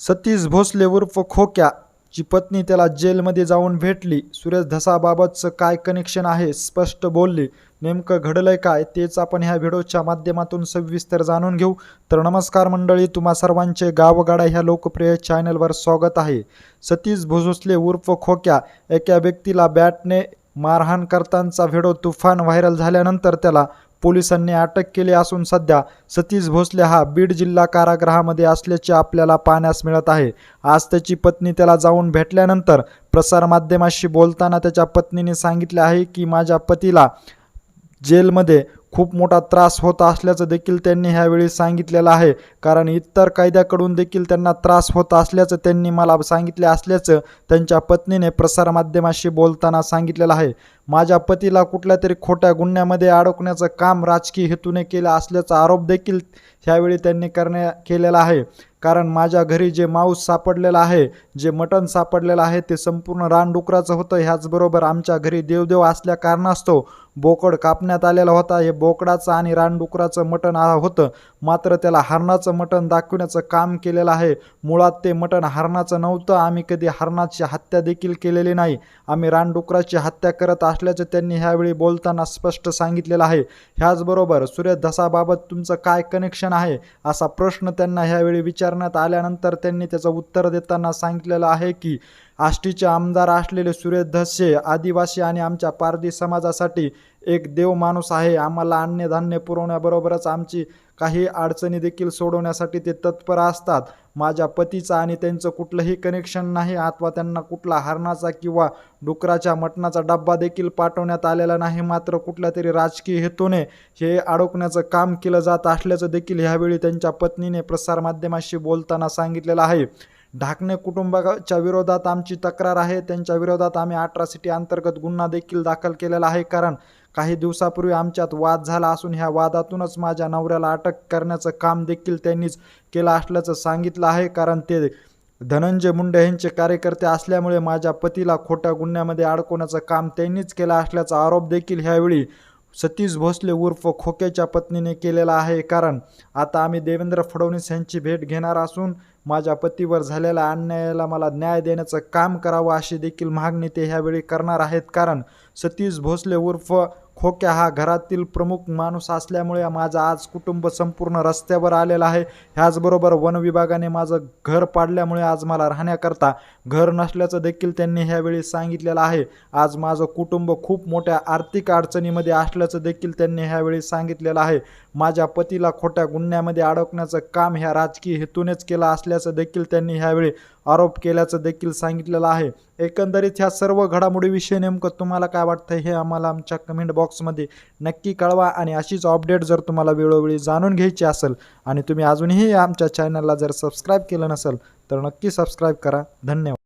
सतीश भोसले उर्फ खोक्या ची पत्नी त्याला जेलमध्ये जाऊन भेटली. सुरेश धसाबाबतचं काय कनेक्शन आहे स्पष्ट बोलली. नेमकं घडलंय काय तेच आपण ह्या व्हिडिओच्या माध्यमातून सविस्तर जाणून घेऊ. तर नमस्कार मंडळी तुम्हा सर्वांचे गावगाडा ह्या लोकप्रिय चॅनलवर स्वागत आहे. सतीश भोसले उर्फ खोक्या एका व्यक्तीला बॅटने मारहाण करतानाचा व्हिडिओ तुफान व्हायरल झाल्यानंतर त्याला पोलिसांनी अटक केली असून सध्या सतीश भोसले हा बीड जिल्हा कारागृहामध्ये असल्याचे आपल्याला पाहण्यास मिळत आहे. आज त्याची पत्नी त्याला जाऊन भेटल्यानंतर प्रसारमाध्यमाशी बोलताना त्याच्या पत्नीने सांगितले आहे की माझ्या पतीला जेलमध्ये खूप मोठा त्रास होत असल्याचं देखील त्यांनी ह्यावेळी सांगितलेलं आहे. कारण इतर कायद्याकडून देखील त्यांना त्रास होत असल्याचं त्यांनी मला सांगितले असल्याचं त्यांच्या पत्नीने प्रसारमाध्यमाशी बोलताना सांगितलेलं आहे. माझ्या पतीला कुठल्या तरी खोट्या गुन्ह्यामध्ये अडकण्याचं काम राजकीय हेतूने केलं असल्याचा आरोप देखील ह्यावेळी त्यांनी करण्या केलेला आहे. कारण माझ्या घरी जे मांस सापडलेलं आहे जे मटण सापडलेलं आहे ते संपूर्ण रानडुकराचं होतं. ह्याचबरोबर आमच्या घरी देवदेव असल्या कारणास्तव बोकड कापण्यात आलेला होता. हे बोकडाचं आणि रानडुकराचं मटण होतं. मात्र त्याला हरणाचं मटण दाखवण्याचं काम केलेलं आहे. मुळात ते मटण हरणाचं नव्हतं. आम्ही कधी हरणाची हत्या देखील केलेली नाही. आम्ही रानडुकराची हत्या करत असल्याचं त्यांनी ह्यावेळी बोलताना स्पष्ट सांगितलेलं आहे. ह्याचबरोबर सुरेश धसाबाबत तुमचं काय कनेक्शन आहे असा प्रश्न त्यांना ह्यावेळी विचारण्यात आल्यानंतर त्यांनी त्याचं उत्तर देताना सांगितलेलं आहे की आष्टीचे आमदार असलेले सुरेश धसे आदिवासी आणि आमच्या पारधी समाजासाठी एक देव माणूस आहे. आम्हाला अन्नधान्य पुरवण्याबरोबरच आमची काही अडचणी देखील सोडवण्यासाठी ते तत्पर असतात. माझ्या पतीचं आणि त्यांचं कुठलंही कनेक्शन नाही अथवा त्यांना कुठला हरणाचा किंवा डुकराच्या मटणाचा डब्बा देखील पाठवण्यात आलेला नाही मात्र कुठल्या तरी राजकीय हेतूने हे अडकण्याचं काम केलं जात असल्याचं देखील ह्यावेळी त्यांच्या पत्नीने प्रसारमाध्यमाशी बोलताना सांगितलेलं आहे. ढाकणे कुटुंबाच्या विरोधात आमची तक्रार आहे. त्यांच्या विरोधात आम्ही अठरासिटी अंतर्गत गुन्हा देखील दाखल केलेला आहे. कारण काही दिवसापूर्वी आमच्यात वाद झाला असून ह्या वादातूनच माझ्या नवऱ्याला अटक करण्याचं काम देखील त्यांनीच केलं असल्याचं सांगितलं आहे. कारण ते धनंजय मुंडे यांचे कार्यकर्ते असल्यामुळे माझ्या पतीला खोट्या गुन्ह्यामध्ये अडकवण्याचं काम त्यांनीच केलं असल्याचा आरोप देखील ह्यावेळी सतीश भोसले उर्फ खोक्याच्या पत्नीने केलेला आहे. कारण आता आम्ही देवेंद्र फडणवीस यांची भेट घेणार असून माझ्या पतीवर झालेल्या अन्यायाला मला न्याय देण्याचं काम करावं अशी देखील मागणी ते ह्यावेळी करणार आहेत. कारण सतीश भोसले उर्फ खोक्या हा घरातील प्रमुख माणूस असल्यामुळे माझं आज कुटुंब संपूर्ण रस्त्यावर आलेलं आहे. ह्याचबरोबर वन विभागाने माझं घर पाडल्यामुळे आज मला राहण्याकरता घर नसल्याचं देखील त्यांनी ह्यावेळी सांगितलेलं आहे. आज माझं कुटुंब खूप मोठ्या आर्थिक अडचणीमध्ये असल्याचं देखील त्यांनी ह्यावेळी सांगितलेलं आहे. माझ्या पतीला खोट्या गुन्ह्यामध्ये अडकण्याचं काम ह्या राजकीय हेतूनेच केलं असल्याचं देखील त्यांनी ह्यावेळी आरोप केल्याचं देखील सांगितलेलं आहे. एकंदरीत ह्या सर्व घडामोडीविषयी नेमकं तुम्हाला काय वाटतं हे आम्हाला आमच्या कमेंट बॉक्समध्ये नक्की कळवा आणि अशीच अपडेट जर तुम्हाला वेळोवेळी जाणून घ्यायची असेल आणि तुम्ही अजूनही आमच्या चॅनलला जर सबस्क्राईब केलं नसेल तर नक्की सबस्क्राईब करा. धन्यवाद.